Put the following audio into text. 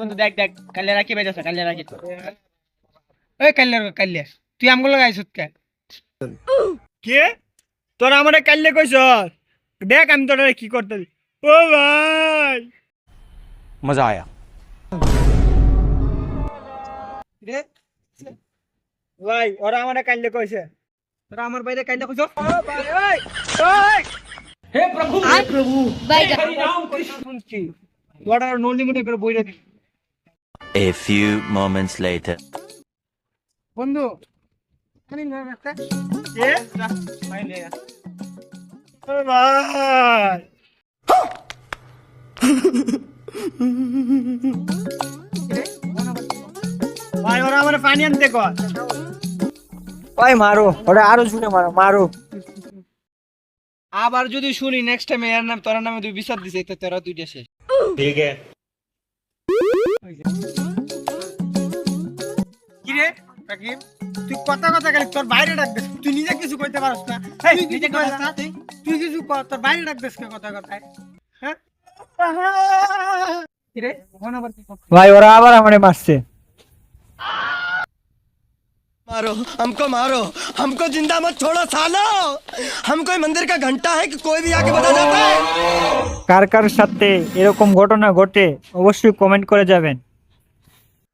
বন্ধু দেখ দেখ কালিয়া রাখি বেজ আছে কালিয়া রাখি ওই কালিয়ার কালিয়া তুই আমগুলো গাইছত কে কে তোরা আমারে কালিয়া কইছ দেখ আমি তোরা কি করতে ও ভাই মজা আয়া রে ভাই ওরা আমারে কালিয়া কইছে তোরা আমার বাইরে কালিয়া কইছ ও ভাই ওই ওই হে প্রভু হে প্রভু ভাই রাম কৃষ্ণ ওয়াটার নো লিমিটে করে বইটা এ ফিউ মোমেন্টস লেটার বন্ধু খালি না রাস্তা হ্যাঁ? এ ফাইলে ভাই ভাই ওরা আমার পানি শুনে আবার যদি শুনি নেক্সট টাইম এর নাম তোর নামে তুই বিচার দিছে তো তোরা দুইটা শেষ ठीक है किरे ताकि तू पता-पता गली তোর বাইরে ঢাকدس তুই নিজে কিছু কইতে পারস না এই নিজে কথা তাতে তুই কিছু পাত তোর বাইরে ঢাকدس কে কথা কয় হ্যাঁ কিরে কোনবার কি ভাই ওরা আবার আমারে মারছে মারো हमको मारो हमको जिंदा मत छोड़ो साला हमको मंदिर का घंटा है कि कोई भी आके बजा जाता है কার কার সাথে এরকম ঘটনা ঘটে অবশ্যই কমেন্ট করে যাবেন